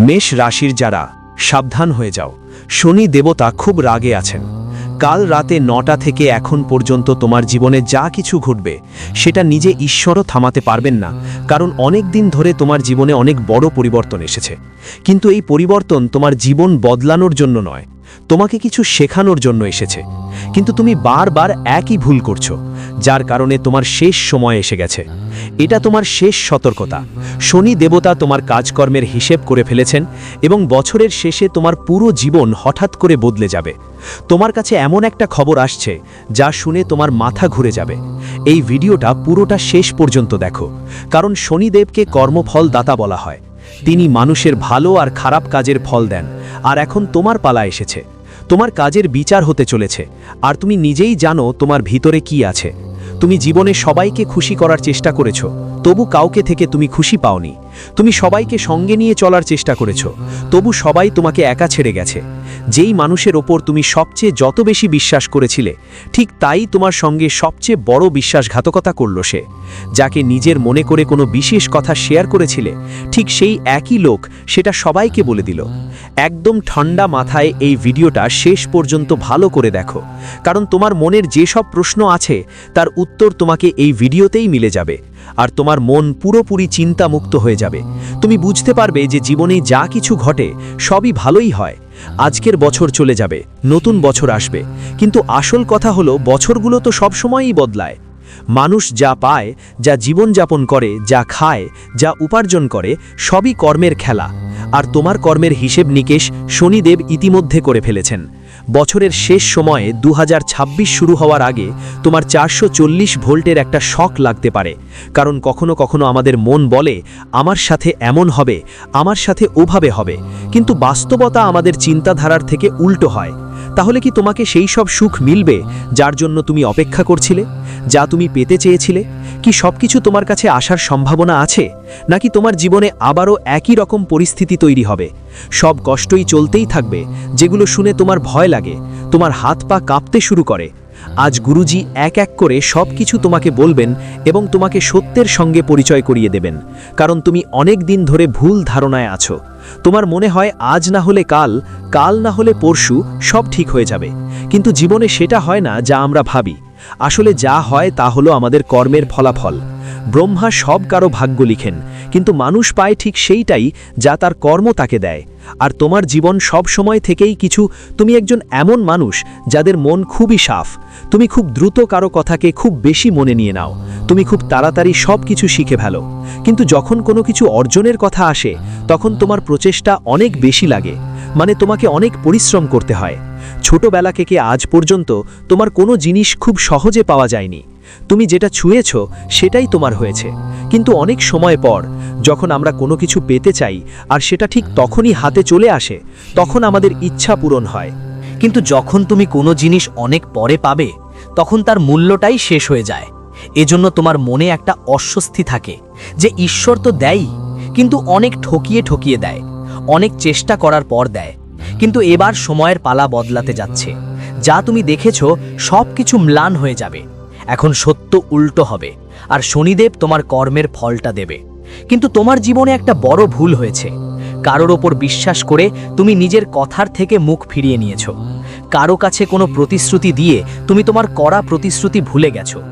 মেষ রাশির যারা, সাবধান হয়ে যাও। শনি দেবতা খুব রাগে আছেন। কাল রাতে নটা থেকে এখন পর্যন্ত তোমার জীবনে যা কিছু ঘটবে, সেটা নিজে ঈশ্বরও থামাতে পারবেন না, কারণ অনেক দিন ধরে তোমার জীবনে অনেক বড় পরিবর্তন এসেছে। কিন্তু এই পরিবর্তন তোমার জীবন বদলানোর জন্য নয় তোমাকে কিছু শেখানোর জন্য এসেছে। কিন্তু তুমি বারবার একই ভুল করছ, যার কারণে তোমার শেষ সময় এসে গেছে। এটা তোমার শেষ সতর্কতা। শনি দেবতা তোমার কাজকর্মের হিসেব করে ফেলেছেন এবং বছরের শেষে তোমার পুরো জীবন হঠাৎ করে বদলে যাবে। তোমার কাছে এমন একটা খবর আসছে, যা শুনে তোমার মাথা ঘুরে যাবে। এই ভিডিওটা পুরোটা শেষ পর্যন্ত দেখো, কারণ শনিদেবকে কর্মফল দাতা বলা হয়। তিনি মানুষের ভালো আর খারাপ কাজের ফল দেন, আর এখন তোমার পালা এসেছে। তোমার কাজের বিচার হতে চলেছে, আর তুমি নিজেই জানো তোমার ভিতরে কি আছে। তুমি জীবনে সবাইকে খুশি করার চেষ্টা করেছ, তবু কাউকে থেকে তুমি খুশি পাওনি। তুমি সবাইকে সঙ্গে নিয়ে চলার চেষ্টা করেছ, তবু সবাই তোমাকে একা ছেড়ে গেছে। যেই মানুষের ওপর তুমি সবচেয়ে যত বেশি বিশ্বাস করেছিলে, ঠিক তাই তোমার সঙ্গে সবচেয়ে বড় বিশ্বাসঘাতকতা করল সে। যাকে নিজের মনে করে কোনো বিশেষ কথা শেয়ার করেছিলে, ঠিক সেই একই লোক সেটা সবাইকে বলে দিল। একদম ঠান্ডা মাথায় এই ভিডিওটা শেষ পর্যন্ত ভালো করে দেখো, কারণ তোমার মনের যেসব প্রশ্ন আছে, তার উত্তর তোমাকে এই ভিডিওতেই মিলে যাবে, আর তোমার মন পুরোপুরি চিন্তামুক্ত হয়ে যাবে। তুমি বুঝতে পারবে যে জীবনে যা কিছু ঘটে, সবই ভালোই হয় আজকের বছর চলে যাবে, নতুন বছর আসবে। কিন্তু আসল কথা হলো, বছরগুলো তো সবসময়ই বদলায়। মানুষ যা পায়, যা জীবন যাপন করে, যা খায়, যা উপার্জন করে, সবই কর্মের খেলা। আর তোমার কর্মের হিসেব নিকেশ শনিদেব ইতিমধ্যে করে ফেলেছেন। বছরের শেষ সময়ে দু হাজার ছাব্বিশ শুরু হওয়ার আগে তোমার চারশো চল্লিশ ভোল্টের একটা শক লাগতে পারে। কারণ কখনো কখনো আমাদের মন বলে, আমার সাথে এমন হবে, আমার সাথে ওভাবে হবে। কিন্তু বাস্তবতা আমাদের চিন্তাধারার থেকে উল্টো হয়। তাহলে কি তোমাকে সেই সব সুখ মিলবে, যার জন্য তুমি অপেক্ষা করছিলে? যা তুমি পেতে চেয়েছিলে? কি সবকিছু তোমার কাছে আসার সম্ভাবনা আছে? নাকি তোমার জীবনে আবারও একই রকম পরিস্থিতি তৈরি হবে? সব কষ্টই চলতেই থাকবে, যেগুলো শুনে তোমার ভয় লাগে, তোমার হাত পা কাঁপতে শুরু করে। আজ গুরুজি এক এক করে সব কিছু তোমাকে বলবেন এবং তোমাকে সত্যের সঙ্গে পরিচয় করিয়ে দেবেন, কারণ তুমি অনেক দিন ধরে ভুল ধারণায় আছো। তোমার মনে হয় আজ না হলে কাল কাল না হলে পরশু, সব ঠিক হয়ে যাবে। কিন্তু জীবনে সেটা হয় না যা আমরা ভাবি। আসলে যা হয় তা হলো আমাদের কর্মের ফলাফল। ব্রহ্মা সব কারও ভাগ্য লিখেন, কিন্তু মানুষ পায় ঠিক সেইটাই যা তার কর্ম তাকে দেয়। আর তোমার জীবন সব সময় থেকেই কিছু, তুমি একজন এমন মানুষ যাদের মন খুবই সাফ। তুমি খুব দ্রুত কারও কথাকে খুব বেশি মনে নিয়ে নাও। তুমি খুব তাড়াতাড়ি সব কিছু শিখে ফেলো। কিন্তু যখন কোনো কিছু অর্জনের কথা আসে, তখন তোমার প্রচেষ্টা অনেক বেশি লাগে। মানে তোমাকে অনেক পরিশ্রম করতে হয়। ছোটবেলা থেকে আজ পর্যন্ত তোমার কোনো জিনিস খুব সহজে পাওয়া যায়নি। তুমি যেটা ছুঁয়েছ, সেটাই তোমার হয়েছে। কিন্তু অনেক সময় পর, যখন আমরা কোনো কিছু পেতে চাই, আর সেটা ঠিক তখনই হাতে চলে আসে, তখন আমাদের ইচ্ছা পূরণ হয়। কিন্তু যখন তুমি কোনো জিনিস অনেক পরে পাবে, তখন তার মূল্যটাই শেষ হয়ে যায়। এজন্য তোমার মনে একটা অস্বস্তি থাকে যে ঈশ্বর তো দেয়ই, কিন্তু অনেক ঠকিয়ে ঠকিয়ে দেয়, অনেক চেষ্টা করার পর দেয়। কিন্তু এবার সময়ের পালা বদলাতে যাচ্ছে। যা তুমি দেখেছ সব কিছু ম্লান হয়ে যাবে। এখন সত্য উল্টো হবে, আর শনিদেব তোমার কর্মের ফলটা দেবে। কিন্তু তোমার জীবনে একটা বড় ভুল হয়েছে। কারোর ওপর বিশ্বাস করে তুমি নিজের কথার থেকে মুখ ফিরিয়ে নিয়েছো। কারও কাছে কোনো প্রতিশ্রুতি দিয়ে তুমি তোমার করা প্রতিশ্রুতি ভুলে গেছো।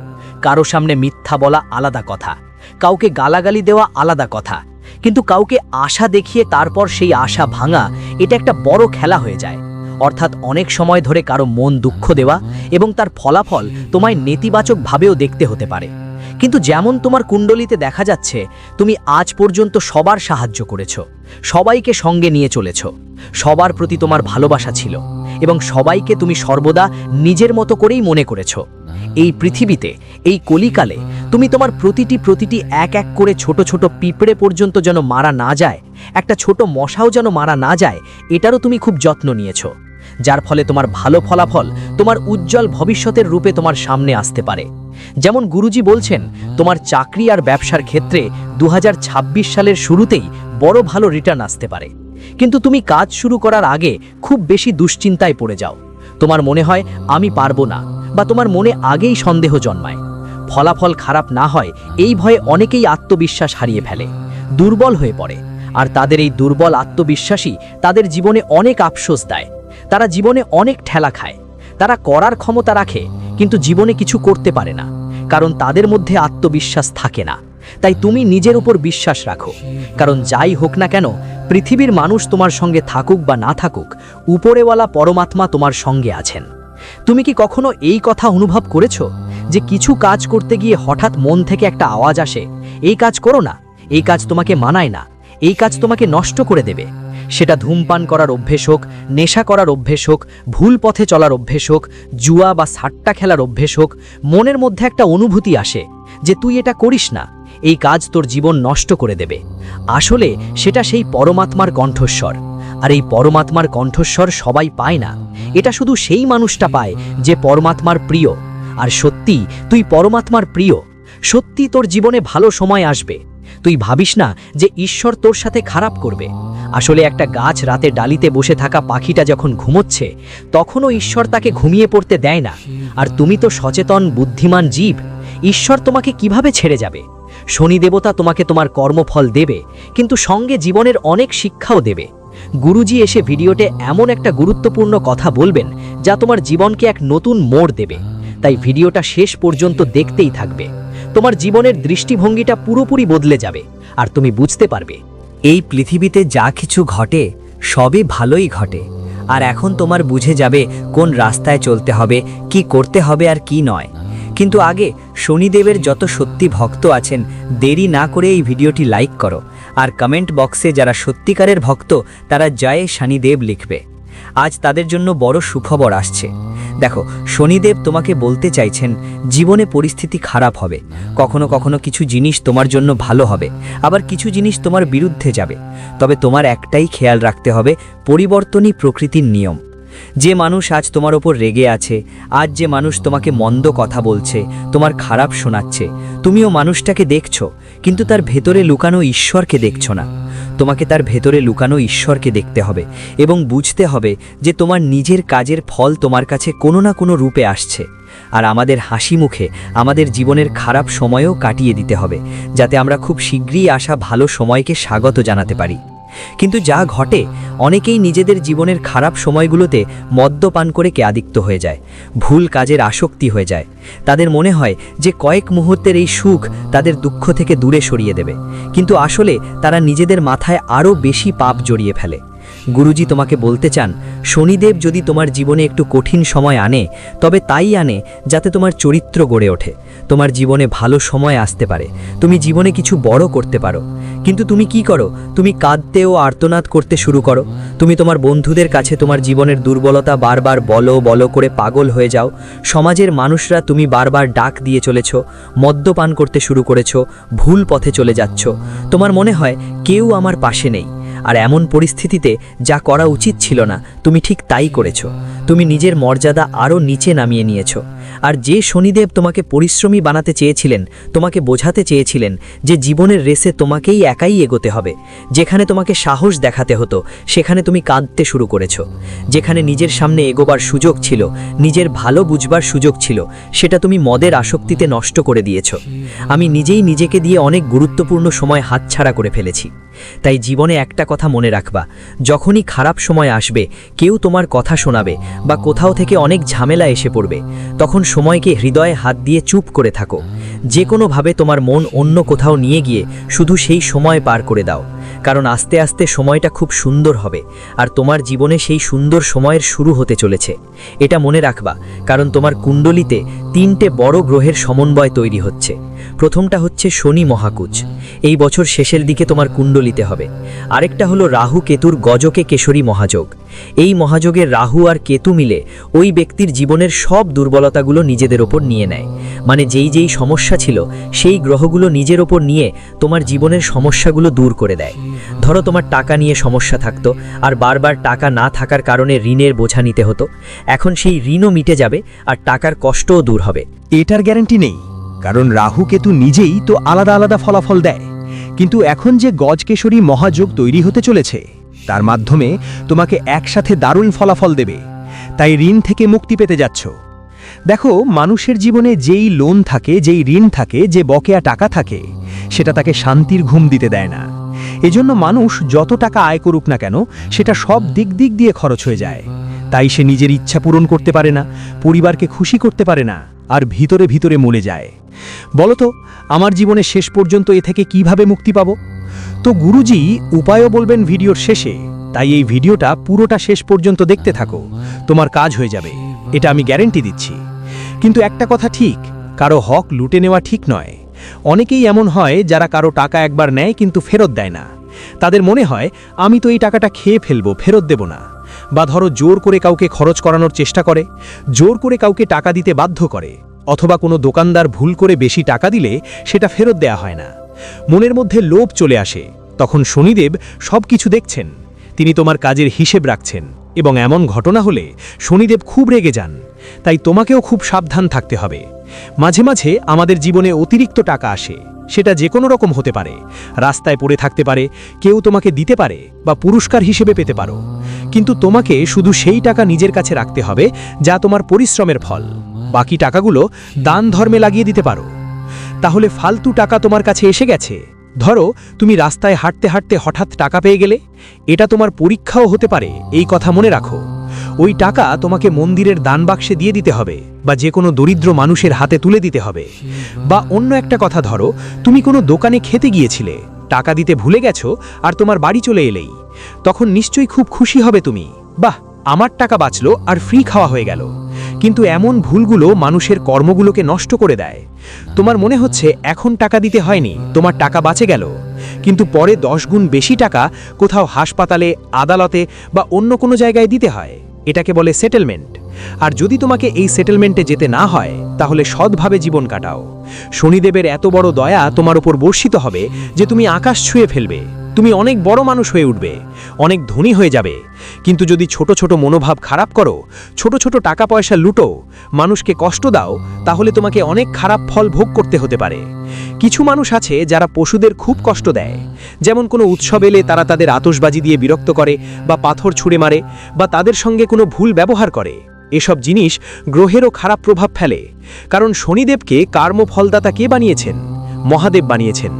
কারও সামনে মিথ্যা বলা আলাদা কথা। কাউকে গালাগালি দেওয়া আলাদা কথা। কিন্তু কাউকে আশা দেখিয়ে তারপর সেই আশা ভাঙা, এটা একটা বড় খেলা হয়ে যায়। অর্থাৎ অনেক সময় ধরে কারও মন দুঃখ দেওয়া এবং তার ফলাফল তোমায় নেতিবাচকভাবেও দেখতে হতে পারে। কিন্তু যেমন তোমার কুণ্ডলিতে দেখা যাচ্ছে, তুমি আজ পর্যন্ত সবার সাহায্য করেছ, সবাইকে সঙ্গে নিয়ে চলেছ, সবার প্রতি তোমার ভালোবাসা ছিল এবং সবাইকে তুমি সর্বদা নিজের মতো করেই মনে করেছ। এই পৃথিবীতে, এই কলিকালে, তুমি তোমার প্রতিটি প্রতিটি এক এক করে ছোট ছোট পিঁপড়ে পর্যন্ত যেন মারা না যায়, একটা ছোট মশাও যেন মারা না যায়, এটারও তুমি খুব যত্ন নিয়েছো। যার ফলে তোমার ভালো ফলাফল, তোমার উজ্জ্বল ভবিষ্যতের রূপে তোমার সামনে আসতে পারে। যেমন গুরুজি বলছেন, তোমার চাকরি আর ব্যবসার ক্ষেত্রে দু হাজার ছাব্বিশ সালের শুরুতেই বড় ভালো রিটার্ন আসতে পারে। কিন্তু তুমি কাজ শুরু করার আগে খুব বেশি দুশ্চিন্তায় পড়ে যাও। তোমার মনে হয়, আমি পারব না। বা তোমার মনে আগেই সন্দেহ জন্মায়। ফলাফল খারাপ না হয়, এই ভয়ে অনেকেই আত্মবিশ্বাস হারিয়ে ফেলে, দুর্বল হয়ে পড়ে। আর তাদের এই দুর্বল আত্মবিশ্বাসী তাদের জীবনে অনেক আফসোস দেয়। তারা জীবনে অনেক ঠেলা খায়। তারা করার ক্ষমতা রাখে, কিন্তু জীবনে কিছু করতে পারে না। কারণ তাদের মধ্যে আত্মবিশ্বাস থাকে না। তাই তুমি নিজের উপর বিশ্বাস রাখো। কারণ যাই হোক না কেন, পৃথিবীর মানুষ তোমার সঙ্গে থাকুক বা না থাকুক, উপরেওয়ালা পরমাত্মা তোমার সঙ্গে আছেন। তুমি কি কখনো এই কথা অনুভব করেছ যে কিছু কাজ করতে গিয়ে হঠাৎ মন থেকে একটা আওয়াজ আসে? এই কাজ করো না, এই কাজ তোমাকে মানায় না, এই কাজ তোমাকে নষ্ট করে দেবে। সেটা ধূমপান করার অভ্যেস হোক, নেশা করার অভ্যেস হোক, ভুল পথে চলার অভ্যেস হোক, জুয়া বা সাট্টা খেলার অভ্যেস হোক, মনের মধ্যে একটা অনুভূতি আসে যে তুই এটা করিস না, এই কাজ তোর জীবন নষ্ট করে দেবে। আসলে সেটা সেই পরমাত্মার কণ্ঠস্বর। আর এই পরমাত্মার কণ্ঠস্বর সবাই পায় না। এটা শুধু সেই মানুষটা পায় যে পরমাত্মার প্রিয়। আর সত্যি, তুই পরমাত্মার প্রিয়। সত্যি তোর জীবনে ভালো সময় আসবে। তুই ভাবিস না যে ঈশ্বর তোর সাথে খারাপ করবে। আসলে একটা গাছ রাতে ডালিতে বসে থাকা পাখিটা যখন ঘুমোচ্ছে, তখনও ঈশ্বর তাকে ঘুমিয়ে পড়তে দেয় না। আর তুমি তো সচেতন, বুদ্ধিমান জীব। ঈশ্বর তোমাকে কীভাবে ছেড়ে যাবে? শনি দেবতা তোমাকে তোমার কর্মফল দেবে, কিন্তু সঙ্গে জীবনের অনেক শিক্ষাও দেবে। গুরুজি এসে ভিডিওতে এমন একটা গুরুত্বপূর্ণ কথা বলবেন যা তোমার জীবনকে এক নতুন মোড় দেবে। তাই ভিডিওটা শেষ পর্যন্ত দেখতেই থাকবে। তোমার জীবনের দৃষ্টিভঙ্গিটা পুরোপুরি বদলে যাবে। আর তুমি বুঝতে পারবে, এই পৃথিবীতে যা কিছু ঘটে, সবই ভালোই ঘটে। আর এখন তোমার বুঝে যাবে কোন রাস্তায় চলতে হবে, কি করতে হবে আর কি নয়। কিন্তু আগে শনিদেবের যত সত্যি ভক্ত আছেন, দেরি না করে এই ভিডিওটি লাইক করো। আর কমেন্ট বক্সে যারা সত্যিকারের ভক্ত, তারা জয় শনিদেব লিখবে। আজ তাদের জন্য বড় সুখবর আসছে। দেখো, শনিদেব তোমাকে বলতে চাইছেন, জীবনে পরিস্থিতি খারাপ হবে। কখনো কখনো কিছু জিনিস তোমার জন্য ভালো হবে, আবার কিছু জিনিস তোমার বিরুদ্ধে যাবে। তবে তোমার একটাই খেয়াল রাখতে হবে, পরিবর্তনই প্রকৃতির নিয়ম। যে মানুষ আজ তোমার ওপর রেগে আছে, আজ যে মানুষ তোমাকে মন্দ কথা বলছে, তোমার খারাপ শোনাচ্ছে, তুমিও মানুষটাকে দেখছ, কিন্তু তার ভেতরে লুকানো ঈশ্বরকে দেখছ না। তোমাকে তার ভেতরে লুকানো ঈশ্বরকে দেখতে হবে এবং বুঝতে হবে যে তোমার নিজের কাজের ফল তোমার কাছে কোনো না কোনো রূপে আসছে। আর আমাদের হাসি মুখে আমাদের জীবনের খারাপ সময়ও কাটিয়ে দিতে হবে, যাতে আমরা খুব শীঘ্রই আসা ভালো সময়কে স্বাগত জানাতে পারি। কিন্তু যা ঘটে, অনেকেই নিজেদের জীবনের খারাপ সময়গুলোতে মদ্যপান করে কেয়াদিক্ত হয়ে যায়, ভুল কাজের আসক্তি হয়ে যায়। তাদের মনে হয় যে কয়েক মুহূর্তের এই সুখ তাদের দুঃখ থেকে দূরে সরিয়ে দেবে। কিন্তু আসলে তারা নিজেদের মাথায় আরও বেশি পাপ জড়িয়ে ফেলে। গুরুজি তোমাকে বলতে চান, শনিদেব যদি তোমার জীবনে একটু কঠিন সময় আনে, তবে তাই আনে যাতে তোমার চরিত্র গড়ে ওঠে। তোমার জীবনে ভালো সময় আসতে পারে, তুমি জীবনে কিছু বড় করতে পারো। কিন্তু তুমি কি করো? তুমি কাঁদতে ও আর্তনাদ করতে শুরু করো। তুমি তোমার বন্ধুদের কাছে তোমার জীবনের দুর্বলতা বারবার বলো বলো করে পাগল হয়ে যাও। সমাজের মানুষরা তুমি বারবার ডাক দিয়ে চলেছ, মদ্যপান করতে শুরু করেছ, ভুল পথে চলে যাচ্ছ। তোমার মনে হয় কেউ আমার পাশে নেই। আর এমন পরিস্থিতিতে যা করা উচিত ছিল না, তুমি ঠিক তাই করেছ। তুমি নিজের মর্যাদা আরও নিচে নামিয়ে নিয়েছ। আর যে শনিদেব তোমাকে পরিশ্রমী বানাতে চেয়েছিলেন, তোমাকে বোঝাতে চেয়েছিলেন যে জীবনের রেসে তোমাকেই একাই এগোতে হবে। যেখানে তোমাকে সাহস দেখাতে হতো, সেখানে তুমি কাঁদতে শুরু করেছ। যেখানে নিজের সামনে এগোবার সুযোগ ছিল, নিজের ভালো বুঝবার সুযোগ ছিল, সেটা তুমি মদের আসক্তিতে নষ্ট করে দিয়েছ। আমি নিজেই নিজেকে দিয়ে অনেক গুরুত্বপূর্ণ সময় হাতছাড়া করে ফেলেছি। তাই জীবনে একটা কথা মনে রাখবা, যখনই খারাপ সময় আসবে, কেউ তোমার কথা শোনাবে বা কোথাও থেকে অনেক ঝামেলা এসে পড়বে, তখন সময়কে হৃদয়ে হাত দিয়ে চুপ করে থাকো। যে কোনোভাবে তোমার মন অন্য কোথাও নিয়ে গিয়ে শুধু সেই সময় পার করে দাও। কারণ আস্তে আস্তে সময়টা খুব সুন্দর হবে, আর তোমার জীবনে সেই সুন্দর সময়ের শুরু হতে চলেছে। এটা মনে রাখবা, কারণ তোমার কুণ্ডলিতে তিনটে বড় গ্রহের সমন্বয় তৈরি হচ্ছে। প্রথমটা হচ্ছে শনি মহাকুচ এই বছর শেষের দিকে তোমার কুণ্ডলিতে হবে। আরেকটা হলো রাহু কেতুর গজকে কেশরী মহাযোগ। এই মহাযোগের রাহু আর কেতু মিলে ওই ব্যক্তির জীবনের সব দুর্বলতাগুলো নিজেদের ওপর নিয়ে নেয়। মানে যেই যেই সমস্যা ছিল, সেই গ্রহগুলো নিজের ওপর নিয়ে তোমার জীবনের সমস্যাগুলো দূর করে দেয়। ধরো তোমার টাকা নিয়ে সমস্যা থাকতো আর বারবার টাকা না থাকার কারণে ঋণের বোঝা নিতে হতো। এখন সেই ঋণও মিটে যাবে আর টাকার কষ্টও দূর হবে। এটার গ্যারান্টি নেই। কারণ রাহু কেতু নিজেই তো আলাদা আলাদা ফলাফল দেয়। কিন্তু এখন যে গজকেশরী মহাযোগ তৈরি হতে চলেছে, তার মাধ্যমে তোমাকে একসাথে দারুণ ফলাফল দেবে। তাই ঋণ থেকে মুক্তি পেতে যাচ্ছ। দেখো, মানুষের জীবনে যেই লোন থাকে, যেই ঋণ থাকে, যে বকেয়া টাকা থাকে, সেটা তাকে শান্তির ঘুম দিতে দেয় না। এজন্য মানুষ যত টাকা আয় করুক না কেন, সেটা সব দিক দিক দিয়ে খরচ হয়ে যায়। তাই সে নিজের ইচ্ছা পূরণ করতে পারে না, পরিবারকে খুশি করতে পারে না, আর ভিতরে ভিতরে মলে যায়। বলতো, আমার জীবনে শেষ পর্যন্ত এ থেকে কীভাবে মুক্তি পাবো? তো গুরুজি উপায়ও বলবেন ভিডিওর শেষে, তাই এই ভিডিওটা পুরোটা শেষ পর্যন্ত দেখতে থাকো, তোমার কাজ হয়ে যাবে, এটা আমি গ্যারেন্টি দিচ্ছি। কিন্তু একটা কথা ঠিক, কারও হক লুটে নেওয়া ঠিক নয়। অনেকেই এমন হয় যারা কারও টাকা একবার নেয় কিন্তু ফেরত দেয় না। তাদের মনে হয়, আমি তো এই টাকাটা খেয়ে ফেলব, ফেরত দেব না। বা ধরো জোর করে কাউকে খরচ করানোর চেষ্টা করে, জোর করে কাউকে টাকা দিতে বাধ্য করে, অথবা কোনো দোকানদার ভুল করে বেশি টাকা দিলে সেটা ফেরত দেয়া হয় না। মনের মধ্যে লোভ চলে আসে। তখন শনিদেব সব কিছু দেখছেন। তিনি তোমার কাজের হিসেব রাখছেন এবং এমন ঘটনা হলে শনিদেব খুব রেগে যান। তাই তোমাকেও খুব সাবধান থাকতে হবে। মাঝে মাঝে আমাদের জীবনে অতিরিক্ত টাকা আসে। সেটা যে কোনো রকম হতে পারে। রাস্তায় পড়ে থাকতে পারে, কেউ তোমাকে দিতে পারে বা পুরস্কার হিসেবে পেতে পারো। কিন্তু তোমাকে শুধু সেই টাকা নিজের কাছে রাখতে হবে, যা তোমার পরিশ্রমের ফল। বাকি টাকাগুলো দান ধর্মে লাগিয়ে দিতে পারো। তাহলে ফালতু টাকা তোমার কাছে এসে গেছে। ধরো, তুমি রাস্তায় হাঁটতে হাঁটতে হঠাৎ টাকা পেয়ে গেলে। এটা তোমার পরীক্ষাও হতে পারে, এই কথা মনে রাখো। ওই টাকা তোমাকে মন্দিরের দান বাক্সে দিয়ে দিতে হবে। বা যে কোনো দরিদ্র মানুষের হাতে তুলে দিতে হবে। বা অন্য একটা কথা ধরো, তুমি কোনো দোকানে খেতে গিয়েছিলে, টাকা দিতে ভুলে গেছো আর তোমার বাড়ি চলে এলেই। তখন নিশ্চয়ই খুব খুশি হবে তুমি। বাহ, আমার টাকা বাঁচলো আর ফ্রি খাওয়া হয়ে গেল। কিন্তু এমন ভুলগুলো মানুষের কর্মগুলোকে নষ্ট করে দেয়। তোমার মনে হচ্ছে এখন টাকা দিতে হয়নি, তোমার টাকা বাঁচে গেল। কিন্তু পরে দশ গুণ বেশি টাকা কোথাও হাসপাতালে, আদালতে বা অন্য কোনো জায়গায় দিতে হয়। এটাকে বলে সেটেলমেন্ট আর যদি তোমাকে এই সেটেলমেন্টে যেতে না হয়, তাহলে সৎভাবে জীবন কাটাও। শনিদেবের এত বড় দয়া তোমার উপর বর্ষিত হবে যে তুমি আকাশ ছুঁয়ে ফেলবে। তুমি অনেক বড় মানুষ হয়ে উঠবে, অনেক ধনী হয়ে যাবে। কিন্তু যদি ছোট ছোট মনোভাব খারাপ করো, ছোট ছোট টাকা পয়সা লুটো, মানুষকে কষ্ট দাও, তাহলে তোমাকে অনেক খারাপ ফল ভোগ করতে হতে পারে। কিছু মানুষ আছে যারা পশুদের খুব কষ্ট দেয়। যেমন কোনো উৎসব এলে তারা তাদের আতসবাজি দিয়ে বিরক্ত করে, বা পাথর ছুঁড়ে মারে, বা তাদের সঙ্গে কোনো ভুল ব্যবহার করে। এসব জিনিস গ্রহেরও খারাপ প্রভাব ফেলে। কারণ শনিদেবকে কার্মফলদাতা কে বানিয়েছেন? মহাদেব বানিয়েছেন।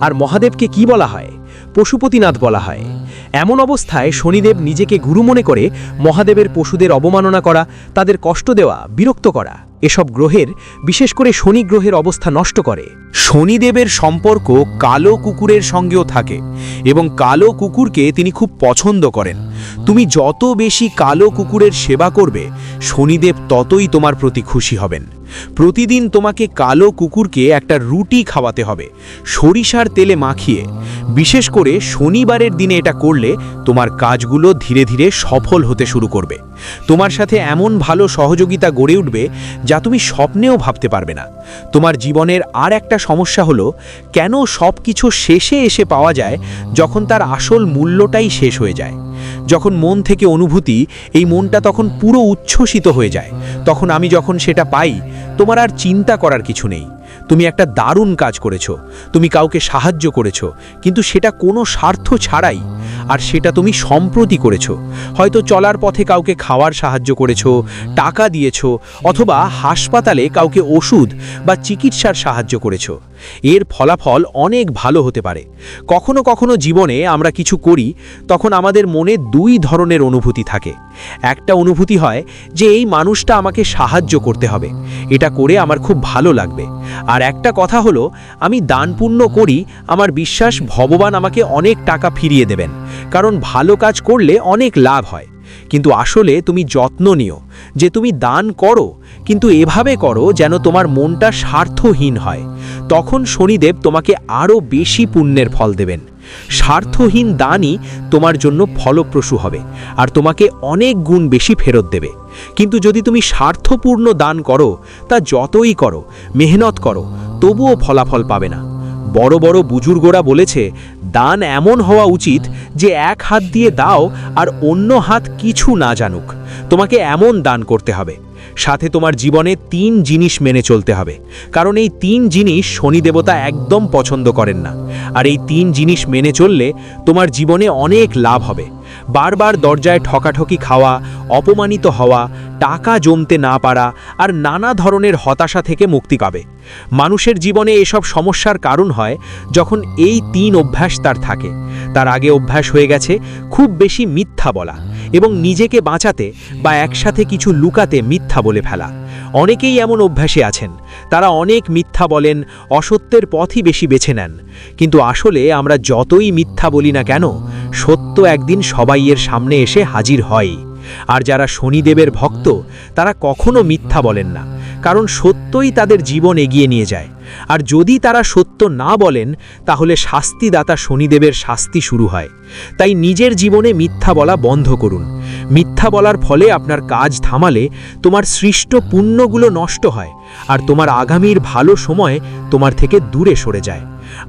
আর মহাদেবকে কি বলা হয়? পশুপতিনাথ বলা হয়। এমন অবস্থায় শনিদেব নিজেকে গুরু মনে করে মহাদেবের পশুদের অবমাননা করা, তাদের কষ্ট দেওয়া, বিরক্ত করা। এসব গ্রহের, বিশেষ করে শনি গ্রহের অবস্থা নষ্ট করে। শনিদেবের সম্পর্ক কালো কুকুরের সঙ্গেও থাকে এবং কালো কুকুরকে তিনি খুব পছন্দ করেন। তুমি যত বেশি কালো কুকুরের সেবা করবে, শনিদেব ততই তোমার প্রতি খুশি হবেন। প্রতিদিন তোমাকে কালো কুকুরকে একটা রুটি খাওয়াতে হবে, সরিষার তেলে মাখিয়ে। বিশেষ করে শনিবারের দিনে এটা করলে তোমার কাজগুলো ধীরে ধীরে সফল হতে শুরু করবে। তোমার সাথে এমন ভালো সহযোগিতা গড়ে উঠবে যা তুমি স্বপ্নেও ভাবতে পারবে না। তোমার জীবনের আর একটা সমস্যা হলো, কেন সব কিছু শেষে এসে পাওয়া যায় যখন তার আসল মূল্যটাই শেষ হয়ে যায়? যখন মন থেকে অনুভূতি, এই মনটা তখন পুরো উচ্ছ্বসিত হয়ে যায়। তখন আমি যখন সেটা পাই, তোমার আর চিন্তা করার কিছু নেই। তুমি একটা দারুণ কাজ করেছ, তুমি কাউকে সাহায্য করেছ, কিন্তু সেটা কোনো স্বার্থ ছাড়াই, আর সেটা তুমি সম্প্রতি করেছ। হয়তো চলার পথে কাউকে খাওয়ার সাহায্য করেছ, টাকা দিয়েছ, অথবা হাসপাতালে কাউকে ওষুধ বা চিকিৎসার সাহায্য করেছ। এর ফলাফল অনেক ভালো হতে পারে। কখনো কখনো জীবনে আমরা কিছু করি, তখন আমাদের মনে দুই ধরনের অনুভূতি থাকে। একটা অনুভূতি হয় যে এই মানুষটা আমাকে সাহায্য করতে হবে, এটা করে আমার খুব ভালো লাগবে। আর একটা কথা হলো, আমি দান পুণ্য করি, আমার বিশ্বাস ভগবান আমাকে অনেক টাকা ফিরিয়ে দেবেন, কারণ ভালো কাজ করলে অনেক লাভ হয়। কিন্তু আসলে তুমি যত্ন নিও, যে তুমি দান করো, কিন্তু এভাবে করো যেন তোমার মনটা স্বার্থহীন হয়। তখন শনিদেব তোমাকে আরও বেশি পুণ্যের ফল দেবেন। স্বার্থহীন দানই তোমার জন্য ফলপ্রসূ হবে, আর তোমাকে অনেক গুণ বেশি ফেরত দেবে। কিন্তু যদি তুমি স্বার্থপূর্ণ দান করো, তা যতই করো, মেহনত করো, তবুও ফলাফল পাবে না। বড় বড় বুজুর্গরা বলেছে দান এমন হওয়া উচিত যে এক হাত দিয়ে দাও আর অন্য হাত কিছু না জানুক। তোমাকে এমন দান করতে হবে। সাথে তোমার জীবনে তিন জিনিস মেনে চলতে হবে। কারণ এই তিন জিনিস শনি দেবতা একদম পছন্দ করেন না। আর এই তিন জিনিস মেনে চললে তোমার জীবনে অনেক লাভ হবে। বারবার দরজায় ঠকাঠকি খাওয়া, অপমানিত হওয়া, টাকা জমতে না পারা আর নানা ধরনের হতাশা থেকে মুক্তি পাবে। মানুষের জীবনে এসব সমস্যার কারণ হয় যখন এই তিন অভ্যাস তার থাকে। তার আগে অভ্যাস হয়ে গেছে খুব বেশি মিথ্যা বলা। এবং নিজেকে বাঁচাতে বা একসাথে কিছু লুকাতে মিথ্যা বলে ফেলা। অনেকেই এমন অভ্যাসে আছেন। তারা অনেক মিথ্যা বলেন, অসত্যের পথই বেশি বেছে নেন। কিন্তু আসলে আমরা যতই মিথ্যা বলি না কেন, সত্য একদিন সবাই এর সামনে এসে হাজির হয়। আর যারা শনিদেবের ভক্ত, তারা কখনো মিথ্যা বলেন না। কারণ সত্যই তাদের জীবন এগিয়ে নিয়ে যায়। আর যদি তারা সত্য না বলেন, তাহলে শাস্তিদাতা শনিদেবের শাস্তি শুরু হয়। তাই নিজের জীবনে মিথ্যা বলা বন্ধ করুন। মিথ্যা বলার ফলে আপনার কাজ থামালে তোমার সৃষ্ট পুণ্যগুলো নষ্ট হয় আর তোমার আগামীর ভালো সময় তোমার থেকে দূরে সরে যায়।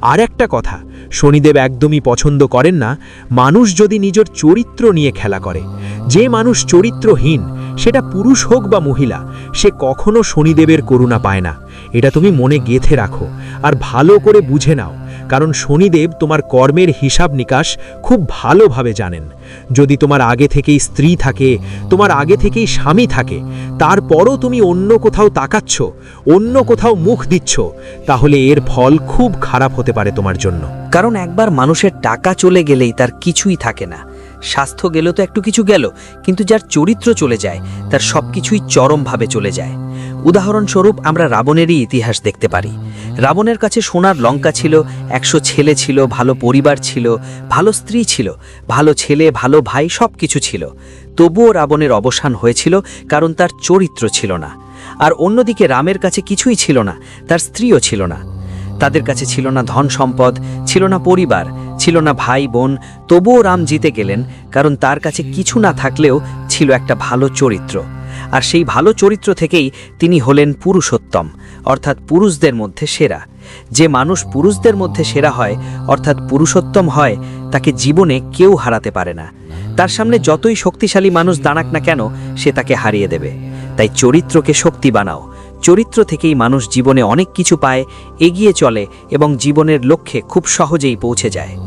আর একটা কথা, শনিদেব একদমই পছন্দ করেন না, মানুষ যদি নিজের চরিত্র নিয়ে খেলা করে। যে মানুষ চরিত্রহীন, সেটা পুরুষ হোক বা মহিলা, সে কখনো শনিদেবের করুণা পায় না। এটা তুমি মনে গেথে রাখো আর ভালো করে বুঝে নাও, কারণ শনিদেব তোমার কর্মের হিসাব নিকাশ খুব ভালোভাবে জানেন। যদি তোমার আগে থেকেই স্ত্রী থাকে, তোমার আগে থেকেই স্বামী থাকে, তারপরও তুমি অন্য কোথাও তাকাচ্ছ, অন্য কোথাও মুখ দিচ্ছ, তাহলে এর ফল খুব খারাপ হতে পারে তোমার জন্য। কারণ একবার মানুষের টাকা চলে গেলেই তার কিছুই থাকে না। স্বাস্থ্য গেলেও তো একটু কিছু গেল, কিন্তু যার চরিত্র চলে যায়, তার সব কিছুই চরমভাবে চলে যায়। উদাহরণস্বরূপ আমরা রাবণেরই ইতিহাস দেখতে পারি। রাবণের কাছে সোনার লঙ্কা ছিল, একশো ছেলে ছিল, ভালো পরিবার ছিল, ভালো স্ত্রী ছিল, ভালো ছেলে, ভালো ভাই সব কিছু ছিল। তবুও রাবণের অবসান হয়েছিল কারণ তার চরিত্র ছিল না। আর অন্যদিকে রামের কাছে কিছুই ছিল না, তার স্ত্রীও ছিল না। তাদের কাছে ছিল না ধন সম্পদ, ছিল না পরিবার, ছিল না ভাই বোন, তবুও রাম জিতে গেলেন কারণ তার কাছে কিছু না থাকলেও ছিল একটা ভালো চরিত্র। আর সেই ভালো চরিত্র থেকেই তিনি হলেন পুরুষোত্তম, অর্থাৎ পুরুষদের মধ্যে সেরা। যে মানুষ পুরুষদের মধ্যে সেরা হয়, অর্থাৎ পুরুষোত্তম হয়, তাকে জীবনে কেউ হারাতে পারে না। তার সামনে যতই শক্তিশালী মানুষ দাঁড়াক না কেন, সে তাকে হারিয়ে দেবে। তাই চরিত্রকে শক্তি বানাও। চরিত্র থেকেই মানুষ জীবনে অনেক কিছু পায়, এগিয়ে চলে এবং জীবনের লক্ষ্যে খুব সহজেই পৌঁছে যায়।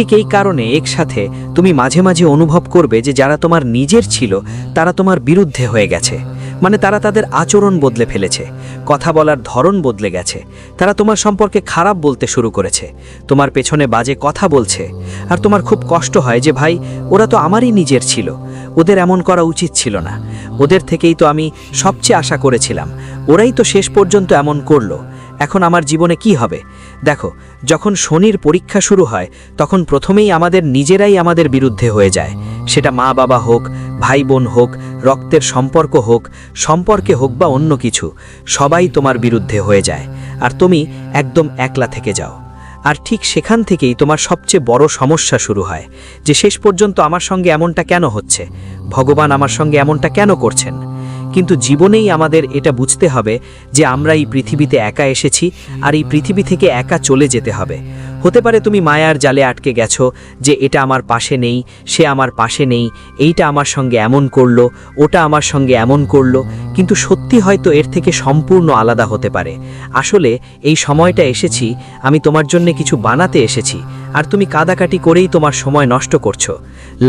ঠিক এই কারণে একসাথে তুমি মাঝে মাঝে অনুভব করবে যে যারা তোমার নিজের ছিল, তারা তোমার বিরুদ্ধে হয়ে গেছে। মানে তারা তাদের আচরণ বদলে ফেলেছে, কথা বলার ধরন বদলে গেছে, তারা তোমার সম্পর্কে খারাপ বলতে শুরু করেছে, তোমার পেছনে বাজে কথা বলছে, আর তোমার খুব কষ্ট হয় যে, ভাই, ওরা তো আমারই নিজের ছিল, ওদের এমন করা উচিত ছিল না, ওদের থেকেই তো আমি সবচেয়ে আশা করেছিলাম, ওরাই তো শেষ পর্যন্ত এমন করল এখন আমার জীবনে কি হবে? দেখো, যখন শনির পরীক্ষা শুরু হয়, তখন প্রথমেই আমাদের নিজেরাই আমাদের বিরুদ্ধে হয়ে যায়। সেটা মা বাবা হোক, ভাই বোন হোক, রক্তের সম্পর্ক হোক, সম্পর্কে হোক বা অন্য কিছু, সবাই তোমার বিরুদ্ধে হয়ে যায়। আর তুমি একদম একলা থেকে যাও। আর ঠিক সেখান থেকেই তোমার সবচেয়ে বড় সমস্যা শুরু হয়, যে শেষ পর্যন্ত আমার সঙ্গে এমনটা কেন হচ্ছে? ভগবান আমার সঙ্গে এমনটা কেন করছেন? কিন্তু জীবনেই আমাদের এটা বুঝতে হবে যে আমরা এই পৃথিবীতে একা এসেছি আর এই পৃথিবী থেকে একা চলে যেতে হবে। হতে পারে তুমি মায়ার জালে আটকে গেছো যে এটা আমার পাশে নেই, সে আমার পাশে নেই, এইটা আমার সঙ্গে এমন করল, ওটা আমার সঙ্গে এমন করল, কিন্তু সত্যি হয়তো এর থেকে সম্পূর্ণ আলাদা হতে পারে। আসলে এই সময়টা এসেছি, আমি তোমার জন্য কিছু বানাতে এসেছি, আর তুমি কাদাকাটি করেই তোমার সময় নষ্ট করছ।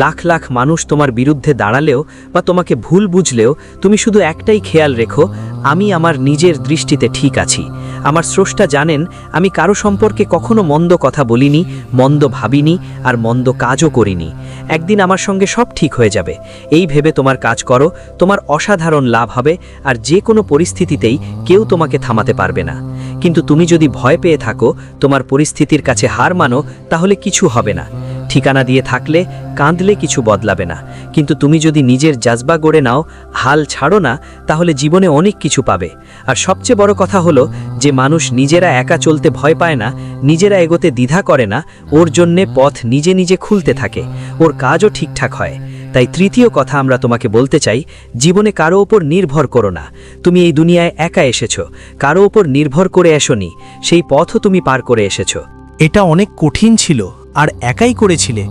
লাখ লাখ মানুষ তোমার বিরুদ্ধে দাঁড়ালেও বা তোমাকে ভুল বুঝলেও তুমি শুধু একটাই খেয়াল রেখো আমি আমার নিজের দৃষ্টিতে ঠিক আছি। আমার স্রষ্টা জানেন, আমি কারও সম্পর্কে কখনো মন্দ কথা বলিনি, মন্দ ভাবিনি আর মন্দ কাজও করিনি। একদিন আমার সঙ্গে সব ঠিক হয়ে যাবে। এই ভেবে তোমার কাজ করো, তোমার অসাধারণ লাভ হবে আর যে কোনো পরিস্থিতিতেই কেউ তোমাকে থামাতে পারবে না। কিন্তু তুমি যদি ভয় পেয়ে থাকো, তোমার পরিস্থিতির কাছে হার মানো, তাহলে কিছু হবে না। ঠিকানা দিয়ে থাকলে কাঁদলে কিছু বদলাবে না। কিন্তু তুমি যদি নিজের জাজবা গড়ে নাও, হাল ছাড়ো না, তাহলে জীবনে অনেক কিছু পাবে। আর সবচেয়ে বড় কথা হলো যে মানুষ নিজেরা একা চলতে ভয় পায় না, নিজেরা এগোতে দ্বিধা করে না, ওর জন্যে পথ নিজে নিজে খুলতে থাকে, ওর কাজও ঠিকঠাক হয়। তাই তৃতীয় কথা আমরা তোমাকে বলতে চাই, জীবনে কারও ওপর নির্ভর করো না। তুমি এই দুনিয়ায় একা এসেছ, কারও ওপর নির্ভর করে এসোনি, সেই পথও তুমি পার করে এসেছ। এটা অনেক কঠিন ছিল আর একাই করেছিলে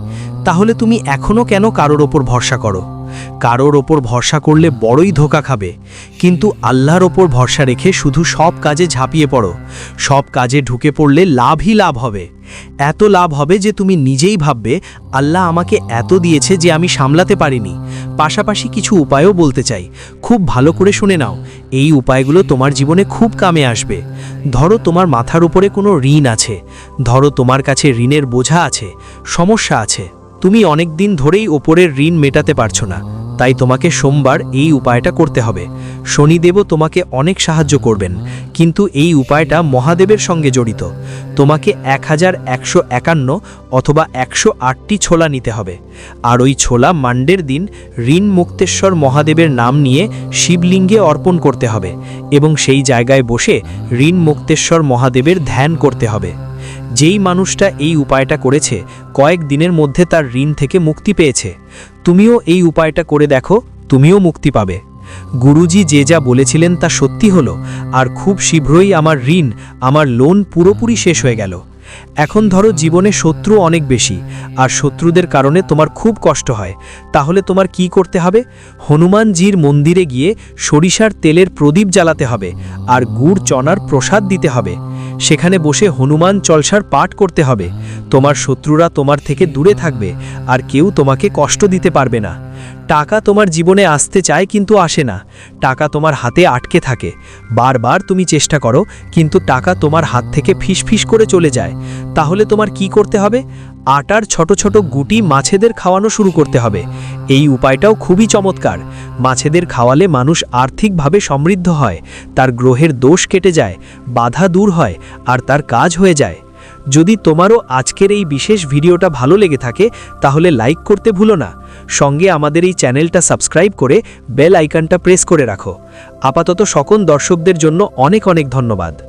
তাহলে তুমি এখনও কেন কারোর ওপর ভরসা করো? কারোর ওপর ভরসা করলে বড়ই ধোকা খাবে। কিন্তু আল্লাহর ওপর ভরসা রেখে শুধু সব কাজে ঝাঁপিয়ে পড়ো। সব কাজে ঢুকে পড়লে লাভই লাভ হবে। এত লাভ হবে যে তুমি নিজেই ভাববে, আল্লাহ আমাকে এত দিয়েছে যে আমি সামলাতে পারিনি। পাশাপাশি কিছু উপায়ও বলতে চাই। খুব ভালো করে শুনে নাও, এই উপায়গুলো তোমার জীবনে খুব কামে আসবে। ধরো তোমার মাথার উপরে কোনো ঋণ আছে। ধরো তোমার কাছে ঋণের বোঝা আছে, সমস্যা আছে। তুমি অনেক দিন ধরেই ওপরের ঋণ মেটাতে পারছ না, তাই তোমাকে সোমবার এই উপায়টা করতে হবে। শনিদেবও তোমাকে অনেক সাহায্য করবেন, কিন্তু এই উপায়টা মহাদেবের সঙ্গে জড়িত। তোমাকে এক হাজার একশো একান্ন অথবা একশো আটটি ছোলা নিতে হবে। আর ওই ছোলা মান্ডের দিন ঋণ মুক্তেশ্বর মহাদেবের নাম নিয়ে শিবলিঙ্গে অর্পণ করতে হবে এবং সেই জায়গায় বসে ঋণ মুক্তেশ্বর মহাদেবের ধ্যান করতে হবে। যেই মানুষটা এই উপায়টা করেছে, কয়েক দিনের মধ্যে তার ঋণ থেকে মুক্তি পেয়েছে। তুমিও এই উপায়টা করে দেখো, তুমিও মুক্তি পাবে। গুরুজি যে যা বলেছিলেন তা সত্যি হলো, আর খুব শীঘ্রই আমার ঋণ, আমার লোন পুরোপুরি শেষ হয়ে গেল। এখন ধরো জীবনে শত্রু অনেক বেশি, আর শত্রুদের কারণে তোমার খুব কষ্ট হয়। তাহলে তোমার কি করতে হবে? হনুমানজির মন্দিরে গিয়ে সরিষার তেলের প্রদীপ জ্বালাতে হবে, আর গুড়, চনার প্রসাদ দিতে হবে। সেখানে বসে হনুমান চলসার পাঠ করতে হবে। তোমার শত্রুরা তোমার থেকে দূরে থাকবে, আর কেউ তোমাকে কষ্ট দিতে পারবে না। টাকা তোমার জীবনে আসতে চায় কিন্তু আসে না। টাকা তোমার হাতে আটকে থাকে। বারবার তুমি চেষ্টা করো, কিন্তু টাকা তোমার হাত থেকে ফিস করে চলে যায়। তাহলে তোমার কি করতে হবে? আটার ছোট ছোট গুটি মাছেদের খাওয়ানো শুরু করতে হবে। এই উপায়টাও খুবই চমৎকার। মাছেদের খাওয়ালে মানুষ আর্থিকভাবে সমৃদ্ধ হয়, তার গ্রহের দোষ কেটে যায়, বাধা দূর হয় আর তার কাজ হয়ে যায়। যদি তোমারও আজকের এই বিশেষ ভিডিওটা ভালো লেগে থাকে, তাহলে লাইক করতে ভুলো না। সঙ্গে আমাদের এই চ্যানেলটা সাবস্ক্রাইব করে বেল আইকনটা প্রেস করে রাখো। আপাতত সকল দর্শকদের জন্য অনেক অনেক ধন্যবাদ।